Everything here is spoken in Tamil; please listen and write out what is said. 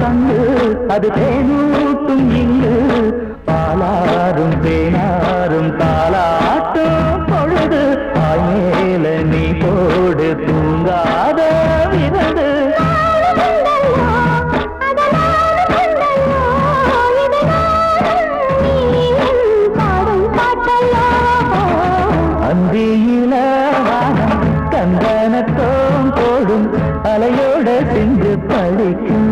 கண்டு அது தேனூட்டும் இங்கு. பாலாரும் தேனாரும் தாளாட்டும் பொழுது ஆயேல நீ போடு தூங்காத விரது. அந்தியில வானம் கந்தனத்தோம் போடும் அலையோட சென்று படிக்கும்